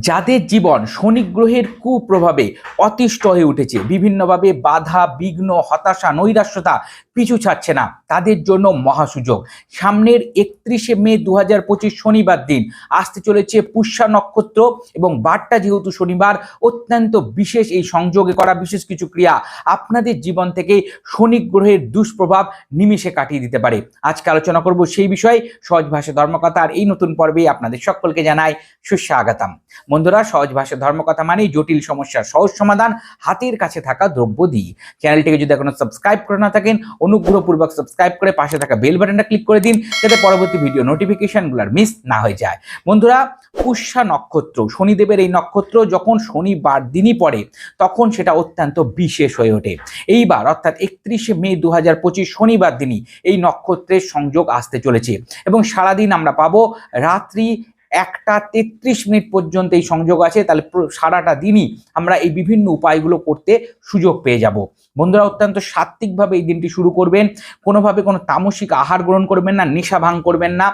যাদের জীবন শনি গ্রহের কুপ্রভাবে অতিষ্ঠ হয়ে উঠেছে। বিভিন্নভাবে বাধা, বিঘ্ন, হতাশা, নৈরাশ্যতা পিছু ছাড়ছে না। তাদের জন্য মহাসুযোগ। সামনের একত্রিশে মে দু হাজার পঁচিশ শনিবার দিন আসতে চলেছে পুষ্যা নক্ষত্র এবং বারটা যেহেতু শনিবার, অত্যন্ত বিশেষ এই সংযোগে করা বিশেষ কিছু ক্রিয়া আপনাদের জীবন থেকে শনি গ্রহের দুষ্প্রভাব নিমিষে কাটিয়ে দিতে পারে। আজকে আলোচনা করব সেই বিষয়ে। সহজ ভাষা ধর্মকথার এই নতুন পর্বে আপনাদের সকলকে জানাই সুস্বাগতম। বন্ধুরা, সহজ ভাষা ধর্মকথা মানেই জটিল সমস্যার সহজ সমাধান হাতের কাছে থাকা দ্রব্য দিই। চ্যানেলটিকে যদি এখনও সাবস্ক্রাইব করে না থাকেন, অনুগ্রহপূর্বক সাবস্ক্রাইব করে পাশে থাকা বেল বাটনটা ক্লিক করে দিন, যাতে পরবর্তী ভিডিও নোটিফিকেশনগুলো মিস না হয়ে যায়। বন্ধুরা, পুষ্যা নক্ষত্র, শনিদেবের এই নক্ষত্র যখন শনিবার দিনই পড়ে, তখন সেটা অত্যন্ত বিশেষ হয়ে ওঠে। এইবার, অর্থাৎ একত্রিশে মে দু হাজার পঁচিশ শনিবার দিনই এই নক্ষত্রের সংযোগ আসতে চলেছে। এবং সারাদিন আমরা পাবো রাত্রি একটা তেত্রিশ মিনিট পর্যন্ত এই সংযোগ আছে, তাহলে সারাটা দিনই আমরা এই বিভিন্ন উপায়গুলো করতে সুযোগ পেয়ে যাব। বন্ধুরা, অত্যন্ত সাত্ত্বিকভাবে এই দিনটি শুরু করবেন। কোনোভাবে কোনো তামসিক আহার গ্রহণ করবেন না, নেশা ভাঙ করবেন না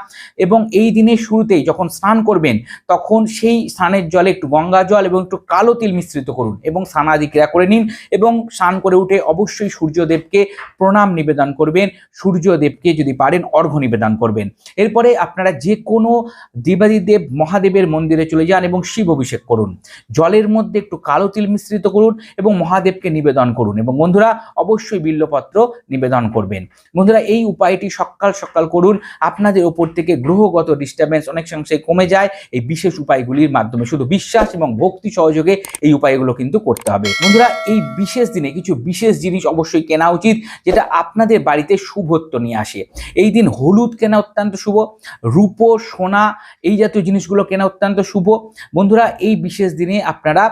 এবং এই দিনের শুরুতেই যখন স্নান করবেন, তখন সেই স্নানের জলে একটু গঙ্গা জল এবং একটু কালো তিল মিশ্রিত করুন এবং স্নানাদি ক্রিয়া করে নিন এবং স্নান করে উঠে অবশ্যই সূর্যদেবকে প্রণাম নিবেদন করবেন। সূর্যদেবকে যদি পারেন, অর্ঘ্য নিবেদন করবেন। এরপরে আপনারা যে কোনো দেবাদিদেব মহাদেবের মন্দিরে চলে যান এবং শিব অভিষেক করুন। জলের মধ্যে একটু কালো তিল মিশ্রিত করুন এবং মহাদেবকে নিবেদন করুন এবং বন্ধুরা, অবশ্যই বিল্লপত্র নিবেদন করবেন। বন্ধুরা, এই উপায়টি সকাল সকাল করুন। আপনাদের ওপর থেকে গ্রহগত ডিস্টারবেন্স অনেক সংখ্যায় কমে যায়। এই বিশেষ উপায়গুলির মাধ্যমে শুধু বিশ্বাস এবং ভক্তি সহযোগে এই উপায়গুলো কিন্তু করতে হবে। বন্ধুরা, এই বিশেষ দিনে কিছু বিশেষ জিনিস অবশ্যই কেনা উচিত, যেটা আপনাদের বাড়িতে শুভত্ব নিয়ে আসে। এই দিন হলুদ কেনা অত্যন্ত শুভ। রূপো, সোনা, এই জাতীয় জিনিসগুলো কেনা অত্যন্ত শুভ। বন্ধুরা, এই বিশেষ দিনে আপনারা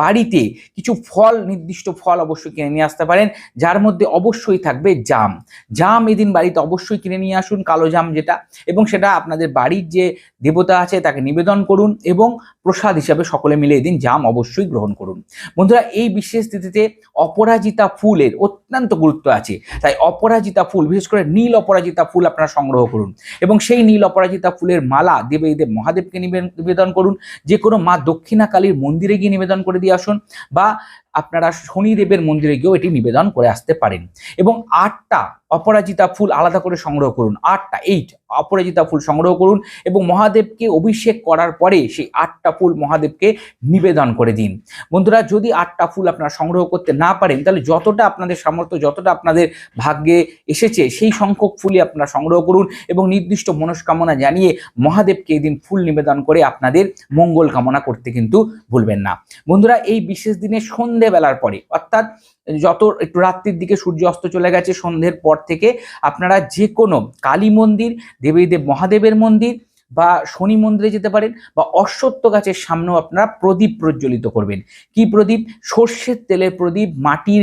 বাড়িতে কিছু ফল, নির্দিষ্ট ফল অবশ্যই কিনে নিয়ে আসতে পারেন, যার মধ্যে অবশ্যই থাকবে জাম। জাম এদিন বাড়িতে অবশ্যই কিনে নিয়ে আসুন, কালো জাম যেটা, এবং সেটা আপনাদের বাড়ির যে দেবতা আছে তাকে নিবেদন করুন, এবং প্রসাদ হিসাবে সকলে মিলে এদিন জাম অবশ্যই গ্রহণ করুন। বন্ধুরা, এই বিশেষ তিথিতে অপরাজিতা ফুলের অত্যন্ত গুরুত্ব আছে। তাই অপরাজিতা ফুল, বিশেষ করে নীল অপরাজিতা ফুল আপনারা সংগ্রহ করুন। এবং সেই নীল অপরাজিতা ফুলের মালা দেবে দেব মহাদেবকে নিবে- নিবেদন করুন। যে কোনো মা দক্ষিণাকালীর মন্দিরে গিয়ে নিবেদন করে দিয়ে আসুন বা আপনারা শনিদেবের মন্দিরে গিয়েও এটি নিবেদন করে আসতে পারেন। এবং আটটা অপরাজিতা ফুল আলাদা করে সংগ্রহ করুন, আটটা এইট অপরাজিতা ফুল সংগ্রহ করুন এবং মহাদেবকে অভিষেক করার পরে সেই আটটা ফুল মহাদেবকে নিবেদন করে দিন। বন্ধুরা, যদি আটটা ফুল আপনারা সংগ্রহ করতে না পারেন, তাহলে যতটা আপনাদের সামর্থ্য, যতটা আপনাদের ভাগ্যে এসেছে, সেই সংখ্যক ফুলই আপনারা সংগ্রহ করুন এবং নির্দিষ্ট মনস্কামনা জানিয়ে মহাদেবকে এদিন ফুল নিবেদন করে আপনাদের মঙ্গল কামনা করতে কিন্তু ভুলবেন না। বন্ধুরা, এই বিশেষ দিনে সন্ধেবেলার পরে। অর্থাৎ যত একটু রাত্রির দিকে সূর্য অস্ত চলে গেছে, সন্ধ্যের পর থেকে আপনারা যে কোনো কালী মন্দির, দেবীদেব মহাদেবের মন্দির বা শনি মন্দিরে যেতে পারেন বা অশ্বত্থ গাছের সামনেও আপনারা প্রদীপ প্রজ্বলিত করবেন। কি প্রদীপ? সর্ষের তেলের প্রদীপ, মাটির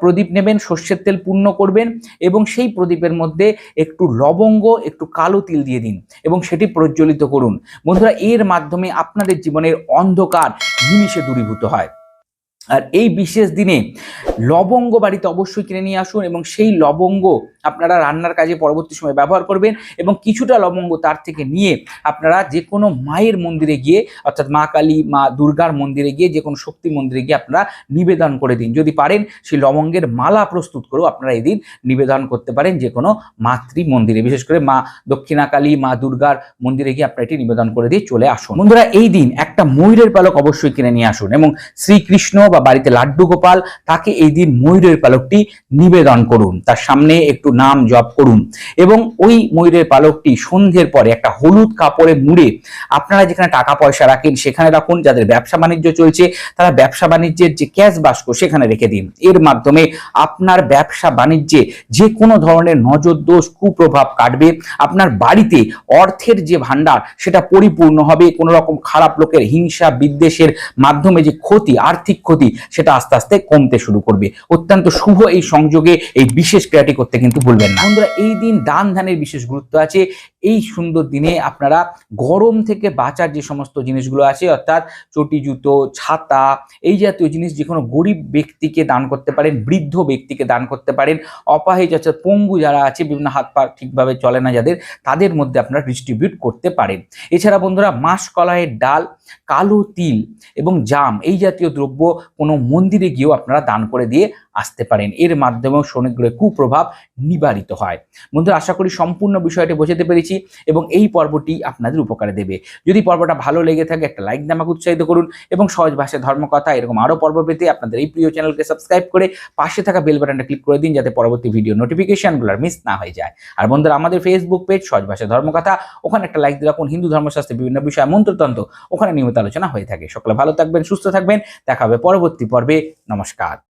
প্রদীপ নেবেন, সর্ষের তেল পূর্ণ করবেন এবং সেই প্রদীপের মধ্যে একটু লবঙ্গ, একটু কালো তিল দিয়ে দিন এবং সেটি প্রজ্বলিত করুন। বন্ধুরা, এর মাধ্যমে আপনাদের জীবনের অন্ধকার নিমিষে দূরীভূত হয়। আর এই বিশেষ দিনে লবঙ্গ বাড়িতে অবশ্যই কিনে নিয়ে আসুন এবং সেই লবঙ্গ আপনারা রান্নার কাজে পরবর্তী সময় ব্যবহার করবেন এবং কিছুটা লবঙ্গ তার থেকে নিয়ে আপনারা যে কোনো মায়ের মন্দিরে গিয়ে, অর্থাৎ মা কালী, মা দুর্গার মন্দিরে গিয়ে যে কোনো শক্তি মন্দিরে গিয়ে আপনারা নিবেদন করে দিন। যদি পারেন, সেই লবঙ্গের মালা প্রস্তুত করেও আপনারা এদিন নিবেদন করতে পারেন যে কোনো মাতৃ মন্দিরে। বিশেষ করে মা দক্ষিণা কালী মা দুর্গার মন্দিরে গিয়ে আপনারা এটি নিবেদন করে দিয়ে চলে আসুন। বন্ধুরা, এই দিন একটা ময়ূরের পালক অবশ্যই কিনে নিয়ে আসুন এবং শ্রীকৃষ্ণ বা বাড়িতে লাড্ডু গোপাল, তাকে এই দিন ময়ূরের পালকটি নিবেদন করুন। তার সামনে একটু নাম জপ করুন। এবং ওই ময়ূরের পালকটি সন্ধ্যের পরে একটা হলুদ কাপড়ে মুড়ে আপনারা যেখানে টাকা পয়সা রাখেন সেখানে রাখুন, যাদের ব্যবসা বাণিজ্য চলছে তারা ব্যবসা বাণিজ্যের যে ক্যাশ বাস্ক সেখানে রেখে দিন। এর মাধ্যমে আপনার ব্যবসা বাণিজ্যে যে কোনো ধরনের নজর দোষ কুপ্রভাব কাটবে। আপনার বাড়িতে অর্থের যে ভান্ডার সেটা পরিপূর্ণ হবে কোনো রকম খারাপ লোকের হিংসা বিদ্বেষের মাধ্যমে যে ক্ষতি, আর্থিক ক্ষতি সেটা আস্তে আস্তে কমতে শুরু করবে। অত্যন্ত শুভ এই সংযোগে এই বিশেষ ক্রিয়াটি করতে কিন্তু ভুলবেন না। বন্ধুরা এই দিন দান ধ্যানের বিশেষ গুরুত্ব আছে। এই সুন্দর দিনে আপনারা গরম থেকে বাঁচার যে সমস্ত জিনিসগুলো আছে, অর্থাৎ চটি জুতো, ছাতা, এই জাতীয় জিনিস যে কোনো গরিব ব্যক্তিকে দান করতে পারেন, বৃদ্ধ ব্যক্তিকে দান করতে পারেন অপাহেজ অর্থাৎ পঙ্গু যারা আছে, বিভিন্ন হাত পা ঠিকভাবে চলে না যাদের, তাদের মধ্যে আপনারা ডিস্ট্রিবিউট করতে পারেন। এছাড়া বন্ধুরা মাসকলাইয়ের ডাল, কালো তিল এবং জাম, এই জাতীয় দ্রব্য কোনো মন্দিরে গিয়েও আপনারা দান করে দিয়ে আসতে পারেন। এর মাধ্যমেও শনি গ্রহের কুপ্রভাব নিবারিত হয়। বন্ধুরা, আশা করি সম্পূর্ণ বিষয়টি বোঝাতে পেরেছি। এবং এই পর্বটি আপনাদের উপকারে দেবে। যদি পর্বটা ভালো লেগে থাকে, একটা লাইক আমাকে উৎসাহিত করুন এবং সহজ ভাষায় ধর্মকথা, এরকম আরও পর্ব পেতে আপনাদের এই প্রিয় চ্যানেলকে সাবস্ক্রাইব করে পাশে থাকা বেল বাটনটা ক্লিক করে দিন যাতে পরবর্তী ভিডিও নোটিফিকেশনগুলো মিস না হয়ে যায়। আর বন্ধুরা, আমাদের ফেসবুক পেজ সহজ ভাষায় ধর্মকথা, ওখানে একটা লাইক দিয়ে রাখুন, হিন্দু ধর্মশাস্ত্রের বিভিন্ন বিষয়, মন্ত্রতন্ত্র, ওখানে নিয়মিত আলোচনা হয়ে থাকে। সকলে ভালো থাকবেন, সুস্থ থাকবেন, দেখা হবে পরবর্তী পর্বে। নমস্কার।